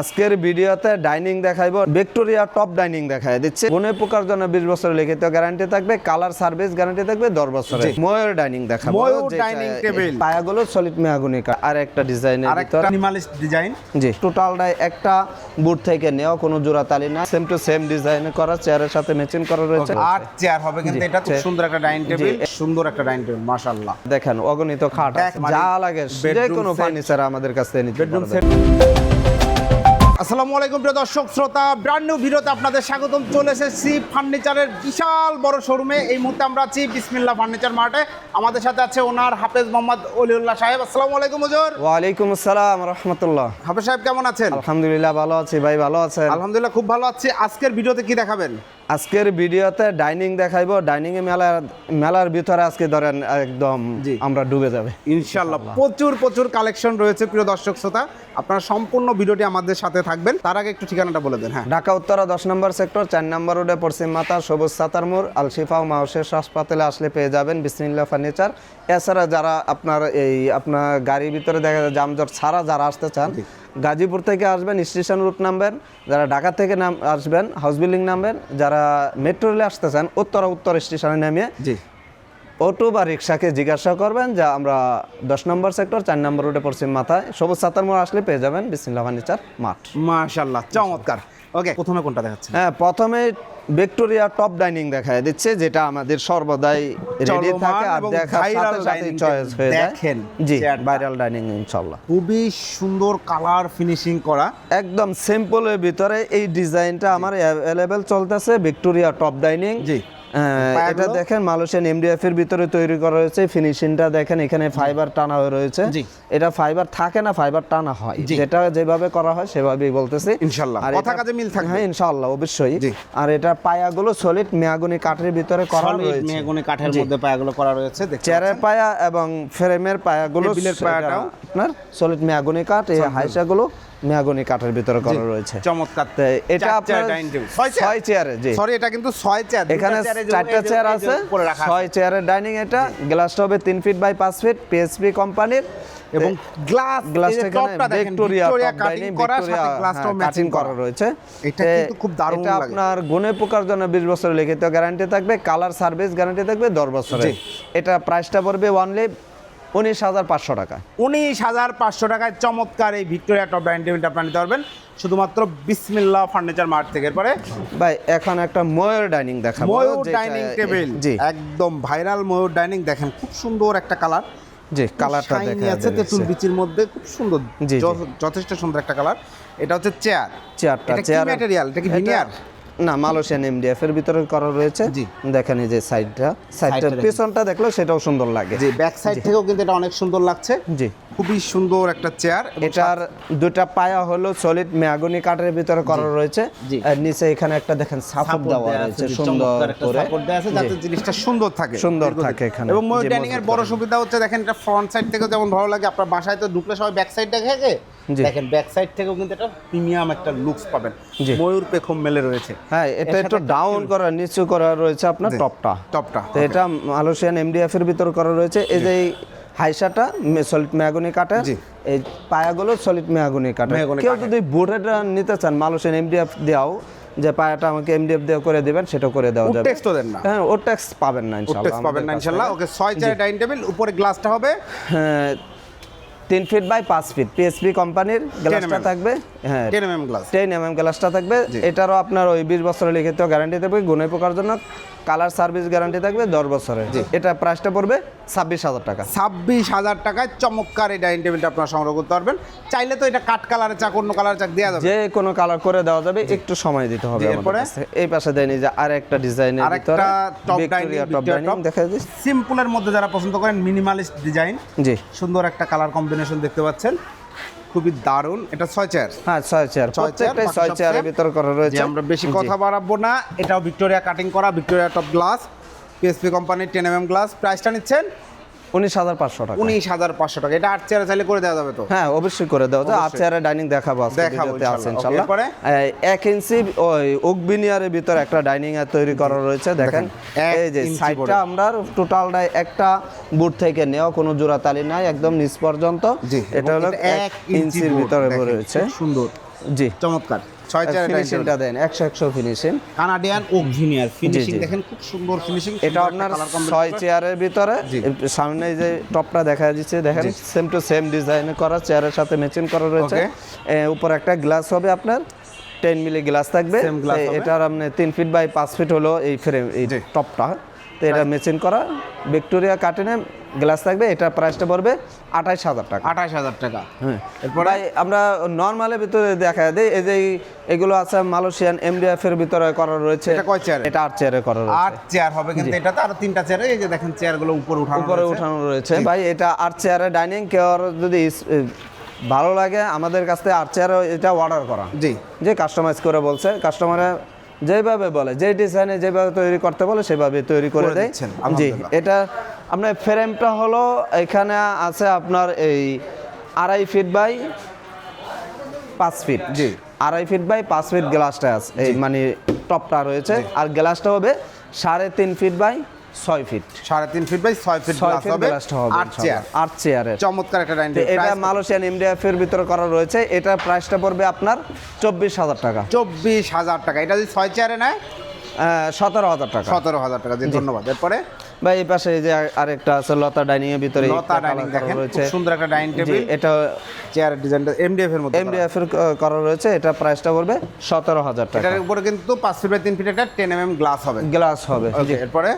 আজকের ভিডিওতে ডাইনিং দেখাইবো ভিক্টোরিয়া টপ ডাইনিং দেখাই দিচ্ছে। মনে পোকার জন্য বিশ বছর লিখিত গ্যারান্টি থাকবে কালার সার্ভিস গ্যারান্টি থাকবে দশ বছরের। জি। ময়ূর ডাইনিং দেখাবো dining table। পায়াগুলো সলিড মেহাগুনি আর একটা মিনিমালিস্ট ডিজাইন জি। টোটালটাই একটা বুট থেকে নেওয়া কোনো জোড়া তালি না সেম টু সেম ডিজাইন করা চেয়ারের সাথে ম্যাচিং করা রয়েছে। আর চেয়ার হবে কিন্তু এটা খুব সুন্দর একটা ডাইনিং টেবিল সুন্দর একটা ডাইনিং টেবিল মাশাআল্লাহ। দেখেন অগণিত খাট মানে যা লাগে যে কোনো ফার্নিচার আমাদের কাছ থেকে নিতে বেডরুম সেট আসসালামু আলাইকুম প্রিয় দর্শক শ্রোতা ব্র্যান্ড নিউ ভিডিওতে আপনাদের স্বাগতম। চলে এসেছি ফার্নিচারের বিশাল বড় শোরুমে এই মুহূর্তে আমরা আছি বিসমিল্লা ফার্নিচার মার্টে। আমাদের সাথে আছে ওনার হাফেজ মোহাম্মদ অলিউল্লাহ সাহেব। আসসালামু আলাইকুম হুজুর। ওয়ালাইকুম আসসালাম রহমতুল্লাহ। হাফেজ সাহেব কেমন আছেন? আলহামদুলিল্লাহ ভালো আছি ভাই ভালো আছেন? আলহামদুলিল্লাহ খুব ভালো আছি। আজকের ভিডিওতে কি দেখাবেন? আজকের ভিডিওতে ডাইনিং দেখাইবো। ডাইনিং এ মেলার মেলার ভিতরে আজকে ধরেন একদম। আমরা ডুবে যাবে। ইনশাল্লাহ প্রচুর প্রচুর কালেকশন রয়েছে প্রিয় দর্শক শ্রোতা। আপনারা সম্পূর্ণ ভিডিওটি আমাদের সাথে থাকবেন। তার আগে একটু ঠিকানাটা বলে দেন হ্যাঁ। ঢাকা উত্তরা দশ নম্বর সেক্টর চার নম্বর রোডে পশ্চিম মাতা সবুজ সাতার মোড় আলশিফা ও মাউসের হাসপাতালে আসলে পেয়ে যাবেন বিসমিল্লা ফার্নিচার। এছাড়া যারা আপনার এই আপনার গাড়ির ভিতরে দেখা যায় জামজট ছাড়া যারা আসতে চান গাজীপুর থেকে আসবেন স্টেশন রুট নামবেন যারা ঢাকা থেকে নাম আসবেন হাউস বিল্ডিং নামবেন যারা মেট্রো রেলে আসতে চান উত্তরা উত্তর স্টেশনে নামিয়ে জি। অটো বা রিক্সাকে জিজ্ঞাসা করবেন যে আমরা দশ নম্বর সেক্টর চার নম্বর রোডে পশ্চিম মাথায়। সবুজ সাতার মোড় আসলে পেয়ে যাবেন বিসমিল্লা ফার্নিচার মাঠ। মাশাল্লাহ চমৎকার। ওকে প্রথমে কোনটা দেখাচ্ছে হ্যাঁ প্রথমে ভিক্টোরিয়া টপ ডাইনিং দেখায় দিচ্ছে যেটা আমাদের সর্বদাই রেডি থাকে আর দেখার সাথে সাথে চয়েস হয়ে যায়। দেখেন জি ভাইরাল ডাইনিং ইনশাআল্লাহ খুবই সুন্দর কালার ফিনিশিং করা। একদম সিম্পলের ভিতরে এই ডিজাইনটা আমার অ্যাভেলেবল চলতেছে ভিক্টোরিয়া টপ ডাইনিং। জি। এটা দেখেন মালয়েশিয়ান এমডিএফ এর ভিতরে তৈরি করা হয়েছে। ফিনিশিংটা দেখেন এখানে ফাইবার টানা হয়ে রয়েছে। এটা ফাইবার থাকে না ফাইবার টানা হয়। যেটা যেভাবে করা হয় সেভাবেই বলতেছি। ইনশাল্লাহ। আর কথা কাজে মিল থাকবে। হ্যাঁ ইনশাআল্লাহ অবশ্যই। আর এটা পায়াগুলো সলিড মেয়াগুনি কাঠের ভিতরে করা সলিড রয়েছে। মেহগনি কাঠের মধ্যে পায়াগুলো করা রয়েছে চেয়ারের পায়া এবং ফ্রেমের পায়াগুলো টেবিলের পায়াটাও? আপনার সলিড মেয়াগুনি কাঠ এই হাইসাগুলো। মেয়াগুনি কাঠের ভিতরে করা রয়েছে। চমৎকার। এটা আপনার ছয় চেয়ারে জি। সরি এটা কিন্তু ছয় চেয়ার এখানে চারটা চেয়ার আছে। ছয়। চেয়ারের ডাইনিং এটা। গ্লাসটা হবে তিন ফিট বাই পাঁচ ফিট পিএসপি কোম্পানির এবং গ্লাস গ্লাসটা এখানে ভিক্টোরিয়া কাটিং করা ভিক্টোরিয়া সাথে গ্লাসটাও ম্যাচিং করা করা। রয়েছে। এটা কিন্তু খুব দারুণ লাগে। এটা আপনার গুণে পোকার জন্য বিশ বছর লিখিত গ্যারান্টি থাকবে। কালার সার্ভিস গ্যারান্টি থাকবে দশ বছরের। জি। এটা প্রাইসটা পড়বে ওয়ানলি উনিশ হাজার পাঁচশো টাকা। উনিশ হাজার পাঁচশো টাকায় চমৎকার এই ভিক্টোরিয়া টপ ডাইনিং টেবিলটা আপনারা নিতে পারবেন। শুধুমাত্র বিসমিল্লা ফার্নিচার মার্ট থেকে এরপরে ভাই এখন একটা ময়ূর ডাইনিং দেখাবো ময়ূর ডাইনিং টেবিল। জি। একদম ভাইরাল ময়ূর ডাইনিং দেখেন খুব সুন্দর একটা কালার। জি কালারটা শাইনি দেখা আছে তেঁতুল বিচির মধ্যে খুব সুন্দর। যথেষ্ট সুন্দর একটা কালার। এটা হচ্ছে চেয়ার। চেয়ারটা চেয়ার ম্যাটেরিয়াল এটা কি ভিনিয়ার না মালয়েশিয়ান এমডিএফ এর ভিতরে করা রয়েছে। দেখেন এই যে সাইডটা সাইডটা। পেছনটা দেখলেও সেটাও সুন্দর লাগে। যে ব্যাক সাইড থেকেও কিন্তু এটা অনেক সুন্দর লাগছে। জি। খুবই সুন্দর একটা চেয়ার এটার দুটা পায়া হলো সলিড মেয়াগুনি কাঠের ভিতরে করা রয়েছে। আর নিচে এখানে একটা দেখেন সাপোর্ট দেওয়া রয়েছে সুন্দর করে। সাপোর্ট দেওয়া আছে যাতে জিনিসটা সুন্দর থাকে। সুন্দর থাকে এখানে। এবং ময়ূর ডাইনিং এর বড় সুবিধা হচ্ছে দেখেন এটা ফ্রন্ট সাইড থেকে যেমন ভালো লাগে আপনার বাসায় তো ঢুকলে সবাই ব্যাক সাইড দেখে। জি। দেখেন ব্যাক সাইড থেকেও কিন্তু এটা প্রিমিয়াম একটা লুকস পাবেন। ময়ূর পেখম মেলে রয়েছে। হ্যাঁ এটা একটু ডাউন করা নিচু করা রয়েছে আপনার টপটা টপটা তো এটা মালয়েশিয়ান এমডিএফ এর ভিতরে করা রয়েছে। এই যে হাইসাটা সলিড মেয়াগুনি কাঠের জি। এই পায়াগুলো সলিড মেয়াগুনি মেহগনি কেউ যদি বোর্ডেটা নিতে চান মালয়েশিয়ান এমডিএফ দেওয়াও যে পায়াটা আমাকে এমডিএফ দিয়ে করে দিবেন সেটা করে দেওয়া যাবে। টেক্সটও দেন না। হ্যাঁ ওর ট্যাক্স পাবেন না ইনশাআল্লাহ পাবেন না থেকে। ওকে ছয় চেয়ার ডাইনিং টেবিল উপরে গ্লাসটা হবে। হ্যাঁ, তিন ফিট বাই পাঁচ ফিট পিএসপি কোম্পানির গ্লাসটা থাকবে। হ্যাঁ। Ten M glass ten M গ্লাসটা থাকবে। এটারও আপনার ওই বিশ বছরের লিখিত গ্যারান্টি থাকবে। গুণে পোকার জন্য কালার সার্ভিস গ্যারান্টি থাকবে দশ বছরের। এটা প্রাইসটা পড়বে ছাব্বিশ হাজার টাকা। ছাব্বিশ হাজার টাকায় চমৎকার এই ডাইনিং টেবিলটা আপনারা সংগ্রহ করতে পারবেন। চাইলে তো এটা কাঠ কালারের চাক অন্য কালার চাক দেওয়া যাবে। যে কোনো কালার করে দেওয়া যাবে। একটু সময় দিতে হবে এরপরে? এই পাশে দেয়নি যে আর একটা ডিজাইনের আরেকটা ভিতরে টপ ডাইনিং টপ ডাইনিং দেখা যাচ্ছে। সিম্পলের মধ্যে যারা পছন্দ করেন মিনিমালিস্ট ডিজাইন জি। সুন্দর একটা কালার কম্বিনেশন দেখতে পাচ্ছেন। খুবই দারুণ এটা ছয় চেয়ার হ্যাঁ ছয় চেয়ার ছয় চেয়ার, প্রত্যেকটাই ছয় চেয়ারের same। করা রয়েছে। আমরা বেশি কথা বাড়াবো না এটাও ভিক্টোরিয়া কাটিং করা ভিক্টোরিয়া টপ গ্লাস পিএসপি কোম্পানির টেন এম এম গ্লাস প্রাইসটা নিচ্ছেন উনিশ হাজার পাঁচশো টাকা। উনিশ হাজার পাঁচশো টাকা। এটা আট চেয়ারে চাইলে করে দেওয়া যাবে তো? হ্যাঁ অবশ্যই করে দেওয়া আর অবশ্যই। চেয়ারে ডাইনিং দেখাবো দেখাবো আছে ইনশাল্লাহ। এক ইঞ্চি ওই উকবিনিয়ারের ভিতরে একটা ডাইনিং এর তৈরি করা রয়েছে দেখেন এই যে সাইডটা আমরা টোটালটাই একটা বুট থেকে নেওয়া কোনো জোড়া তালি নাই একদম নিচ পর্যন্ত। এটা হলো এক ইঞ্চির ভিতরে রয়েছে। সুন্দর। জি। চমৎকার। ছয় চেয়ার ফিনিশিংটা দেন একশো একশো finishing Canadian oak veneer finishing দেখেন খুব সুন্দর ফিনিশিং এটা আপনার ছয় চেয়ারের ভিতরে সামনে যে টপটা দেখা যাচ্ছে দেখেন সেম টু সেম ডিজাইন করা চেয়ারের সাথে ম্যাচিং করা রয়েছে। উপর একটা গ্লাস হবে আপনার টেন মিলি গ্লাস থাকবে। এটার আপনি তিন ফিট বাই পাঁচ ফিট হলো এই ফ্রেম এই। টপটা তো এটা মেশিন করা। ভিক্টোরিয়া কার্টেনে গ্লাস থাকবে এটা প্রাইসটা পড়বে আঠাইশ হাজার টাকা। আঠাশ হাজার টাকা। হ্যাঁ। এরপরে? আমরা নর্মালের ভিতরে দেখা দেয় এই যে এগুলো আছে মালয়েশিয়ান এমডিএফ এর ভিতরে করা রয়েছে। এটা কয় চেয়ারে? এটা আট চেয়ারে করা রয়েছে। আট চেয়ার হবে কিন্তু এটাতে আরও তিনটা চেয়ার এই যে দেখেন চেয়ারগুলো উপরে উঠানো উপরে উঠানো রয়েছে। ভাই এটা আট চেয়ারে ডাইনিং কেয়ার যদি ভালো লাগে আমাদের কাছ থেকে আট চেয়ারে এটা অর্ডার করা। জি। যে কাস্টমাইজ করে বলছে কাস্টমারে যেভাবে বলে যে ডিজাইনে যেভাবে তৈরি করতে বলে সেভাবে তৈরি করে দেয়। দিচ্ছেন, জি এটা আপনার ফ্রেমটা হলো এখানে আছে আপনার এই আড়াই ফিট বাই পাঁচ ফিট জি। আড়াই ফিট বাই পাঁচ ফিট গ্লাসটা আছে। এই মানে টপটা রয়েছে। আর গ্লাসটা হবে সাড়ে তিন ফিট বাই ছয় ফিট সাড়ে তিন ফিট বাই ছয় ফিট ছয় ফিট হবে। গ্লাসটা হবে আট চেয়ার আট চেয়ারের চমৎকার একটা ডাইনিং এটা মালয়েশিয়ান এমডিএফ এর ভিতরে করা রয়েছে। এটার প্রাইসটা পড়বে আপনার চব্বিশ হাজার টাকা। চব্বিশ হাজার টাকা। এটা যদি ছয় চেয়ারে নেয়? সতেরো হাজার টাকা। সতেরো হাজার টাকা ধন্যবাদ। এরপরে? বা এই পাশে এই যে আরেকটা আছে লতা ডাইনিং এর ভিতরে লতা ডাইনিং দেখেন খুব সুন্দর একটা ডাইনিং টেবিল। এটা চেয়ার ডিজাইনটা এমডিএফ এর মধ্যে এমডিএফ এর করা রয়েছে। এটা প্রাইসটা পড়বে সতেরো হাজার টাকা। এটার উপরে কিন্তু পাঁচ ফিট বাই তিন ফিট একটা টেন এম গ্লাস হবে। গ্লাস হবে এরপরে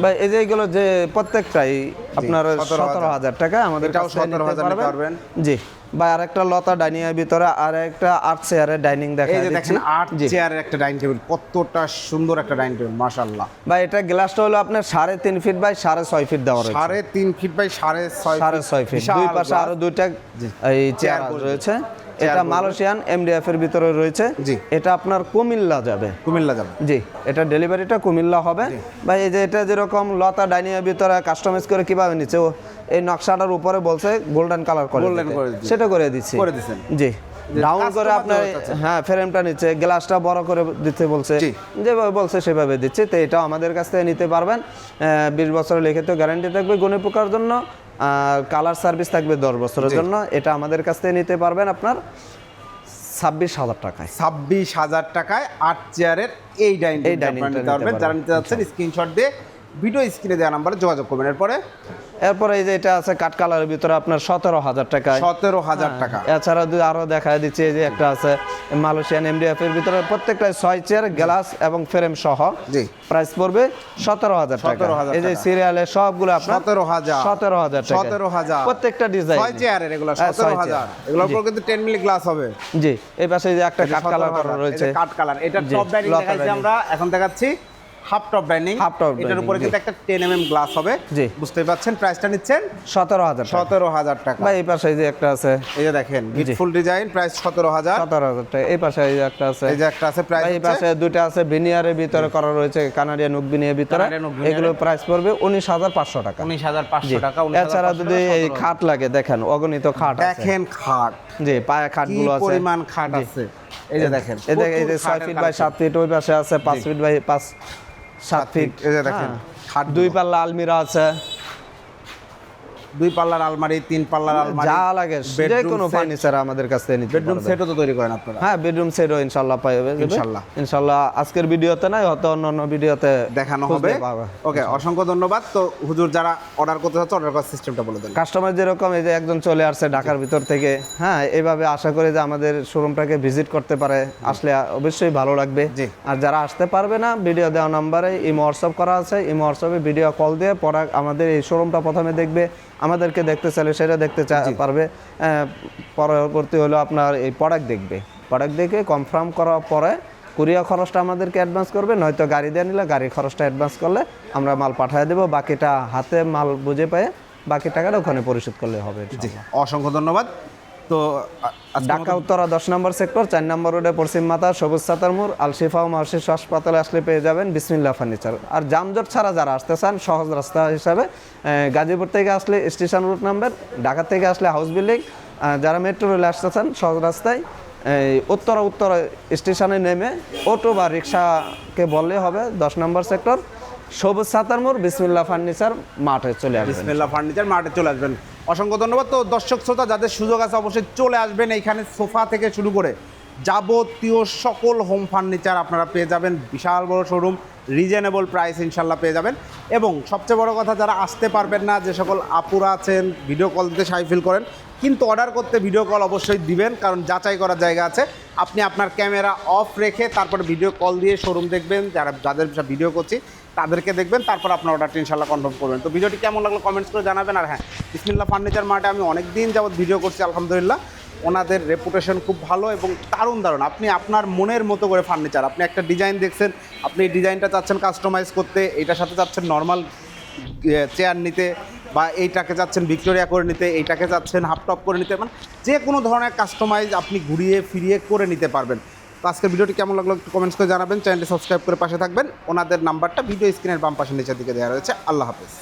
ভাই এই যে এগুলো যে প্রত্যেকটাই আপনার সতেরো হাজার। টাকা আমাদের এটাও কাছ থেকে নিতে 17,000 নিতে পারবেন। জি বা আরেকটা লতা ডাইনিং এর ভিতরে আর একটা আট চেয়ারের ডাইনিং দেখা এই যে দেখেন আট চেয়ারের একটা ডাইনিং টেবিল কতটা সুন্দর একটা ডাইনিং টেবিল মাশাআল্লাহ। বা এটা গ্লাসটা হলো আপনার সাড়ে তিন ফিট বাই সাড়ে ছয় ফিট দেওয়া রয়েছে। সাড়ে তিন ফিট বাই সাড়ে ছয় সাড়ে ছয় ফিট। দুই পাশে আরও দুইটা এই চেয়ার রয়েছে। এটা মালয়েশিয়ান এমডিএফ এর ভিতরে রয়েছে জি। এটা আপনার কুমিল্লা যাবে কুমিল্লা যাবে জি এটা ডেলিভারিটা কুমিল্লা হবে ভাই এই যে এটা যেরকম লতা ডাইনিং এর ভিতরে কাস্টমাইজ করে কীভাবে নিচ্ছে ও এই নকশাটার উপরে বলছে গোল্ডেন কালার করে দিতে। করে। সেটা করে দিচ্ছি করে দিছেন। জি ডাউন করে আপনার। হ্যাঁ ফ্রেমটা নিচ্ছে গ্লাসটা বড় করে দিতে বলছে। যেভাবে বলছে সেভাবে দিচ্ছে তো এটাও আমাদের কাছ থেকে নিতে পারবেন বিশ বছরের লিখিত গ্যারান্টি থাকবে গণি পোকার জন্য কালার সার্ভিস থাকবে দশ বছরের জন্য। এটা আমাদের কাছ থেকে নিতে পারবেন আপনার ছাব্বিশ হাজার টাকায়। ছাব্বিশ হাজার টাকায় আট চেয়ারের এই ডাইনিং এই পারবেন। যারা নিতে যাচ্ছেন স্ক্রিনশট দিয়ে ভিডিও স্ক্রিনে দেওয়া নাম্বারে যোগাযোগ করবেন। এরপরে? এরপরে এই যে এটা আছে কাঠ কালারের ভিতরে আপনার সতেরো হাজার টাকায় সতেরো হাজার টাকা। এছাড়া দুই আরও দেখা দিচ্ছে এই যে একটা আছে মালয়েশিয়ান এমডিএফ এর ভিতরে প্রত্যেকটা ছয় চেয়ার গ্লাস এবং ফ্রেম সহ। জি। প্রাইস পড়বে সতেরো হাজার টাকা। এই যে টাকা। সিরিয়ালে সবগুলো আপনার সতেরো হাজার। সতেরো হাজার টাকা। সতেরো হাজার। প্রত্যেকটা ডিজাইন ছয় চেয়ারের এগুলো হ্যাঁ, সতেরো হাজার। এগুলোর উপর কিন্তু টেন মিলি গ্লাস হবে। জি। এই পাশে যে একটা কাঠ কালার রয়েছে। Cut colour. এটা টপ লতা দেখাচ্ছি আমরা। এখন দেখাচ্ছি half top dining Half top এটার উপরে কিন্তু একটা গ্লাস হবে। জি। বুঝতেই পারছেন প্রাইসটা নিচ্ছেন সতেরো হাজার টাকা। বা এই পাশে এই যে একটা আছে। এই যে দেখেন বিউটিফুল ডিজাইন প্রাইস সতেরো হাজার। সতেরো হাজার টাকা। এই পাশে এই যে একটা আছে। এই যে একটা আছে প্রাইস এই পাশে দুইটা আছে ভিনিয়ারের ভিতরে করা রয়েছে ভিতরে। এগুলো প্রাইস পড়বে উনিশ হাজার পাঁচশো টাকা। উনিশ হাজার জি। পাঁচশো টাকা এছাড়া যদি এই খাট লাগে দেখেন অগণিত খাট আছে। দেখেন খাট। জি পায়ে খাটগুলো আছে। পরিমাণ খাট। আছে। এই যে দেখেন এই যে ফিট বাই। সাত ফিট ওই পাশে আছে পাঁচ ফিট বাই পাঁচ সাত ফিট এই যে দেখেন, হ্যাঁ। দুই পাল্লা আলমিরা আছে দুই পাল্লার আলমারি তিন পাল্লার আলমারি যা লাগে যে কোনো ফার্নিচার আমাদের কাছ থেকে নিতে বেডরুম। সেটও তো তৈরি করেন আপনারা। হ্যাঁ বেডরুম সেটও ইনশাল্লাহ পাবে ইনশাল্লাহ। ইনশাল্লাহ আজকের ভিডিওতে নাই হয়তো অন্য অন্য ভিডিওতে দেখানো হবে। ওকে অসংখ্য ধন্যবাদ। তো হুজুর যারা অর্ডার করতে চাচ্ছে অর্ডার করার সিস্টেমটা বলে দেন। কাস্টমার যেরকম এই যে একজন চলে আসছে ঢাকার ভিতর থেকে হ্যাঁ এইভাবে আশা করি যে আমাদের শোরুমটাকে ভিজিট করতে পারে। আসলে অবশ্যই ভালো লাগবে। আর যারা আসতে পারবে না ভিডিও দেওয়া নাম্বারে ইমো হোয়াটসঅ্যাপ করা আছে। ইমো হোয়াটসঅ্যাপে ভিডিও কল দিয়ে পরে আমাদের এই শোরুমটা প্রথমে দেখবে। আমাদেরকে দেখতে চাইলে সেটা দেখতে পারবে। পরবর্তী হলো আপনার এই প্রোডাক্ট দেখবে। প্রোডাক্ট দেখে কনফার্ম করার পরে কুরিয়া খরচটা আমাদেরকে অ্যাডভান্স করবে নয়তো গাড়ি দিয়ে নিলে গাড়ির খরচটা অ্যাডভান্স করলে আমরা মাল পাঠিয়ে দেবো বাকিটা হাতে মাল বুঝে পেয়ে বাকি টাকাটা ওখানে পরিশোধ করলে হবে অসংখ্য ধন্যবাদ। তো ঢাকা উত্তরা দশ নম্বর সেক্টর চার নম্বর রোডে পশ্চিম মাথা সবুজ সাতার মোড় আলশিফা ও মার্শিস হাসপাতালে আসলে পেয়ে যাবেন বিসমিল্লা ফার্নিচার আর জামজট ছাড়া যারা আসতে চান সহজ রাস্তা হিসাবে গাজীপুর থেকে আসলে স্টেশন রুট নাম্বার ঢাকা থেকে আসলে হাউস বিল্ডিং যারা মেট্রো রেলে আসতে চান সহজ রাস্তায় এই উত্তরা উত্তরা স্টেশনে নেমে অটো বা রিক্সাকে বললে হবে দশ নম্বর সেক্টর সবুজ সাতার মোড়, বিসমুল্লাহ ফার্নিচার, মাঠে চলে আসবেন। বিসমুল্লাহ ফার্নিচার, মাঠে চলে আসবেন। অসংখ্য ধন্যবাদ। তো দর্শক, শ্রোতা, যাদের সুযোগ আছে, অবশ্যই চলে আসবেন এইখানে সোফা থেকে শুরু করে। যাবতীয় সকল হোম ফার্নিচার আপনারা পেয়ে যাবেন। বিশাল বড় শোরুম রিজনেবল প্রাইস ইনশাল্লাহ পেয়ে যাবেন। এবং সবচেয়ে বড় কথা, যারা আসতে পারবেন না, যে সকল আপুরা আছেন ভিডিও কল দিতে সাই ফিল করেন, কিন্তু অর্ডার করতে ভিডিও কল অবশ্যই দিবেন, কারণ যাচাই করার জায়গা আছে। আপনি আপনার ক্যামেরা অফ রেখে তারপরে ভিডিও কল দিয়ে শোরুম দেখবেন, যারা, যাদের ভিডিও করছি, তাদেরকে দেখবেন, তারপর আপনার অর্ডারটি ইনশাল্লাহ কনফার্ম করবেন। তো ভিডিওটি কেমন লাগল কমেন্টস করে জানাবেন। আর হ্যাঁ বিসমিল্লা ফার্নিচার মার্টে আমি অনেক দিন যাবত ভিডিও করছি, আলহামদুলিল্লাহ। ওনাদের রেপুটেশন খুব ভালো এবং দারুণ দারুণ। আপনি আপনার মনের মতো করে ফার্নিচার আপনি একটা ডিজাইন দেখছেন, আপনি এই ডিজাইনটা চাচ্ছেন কাস্টমাইজ করতে, এটার সাথে চাচ্ছেন নর্মাল চেয়ার নিতে বা এইটাকে চাচ্ছেন ভিক্টোরিয়া করে নিতে, এইটাকে চাচ্ছেন হাফ টপ করে নিতে মানে যে কোনো ধরনের কাস্টমাইজ আপনি ঘুরিয়ে ফিরিয়ে করে নিতে পারবেন। তো আজকের ভিডিওটি কেমন লাগল একটু কমেন্টস করে জানাবেন চ্যানেলটি সাবস্ক্রাইব করে পাশে থাকবেন। ওনাদের নাম্বারটা ভিডিও স্ক্রিনের বাম পাশে নিচের দিকে দেওয়া রয়েছে। আল্লাহ হাফেজ।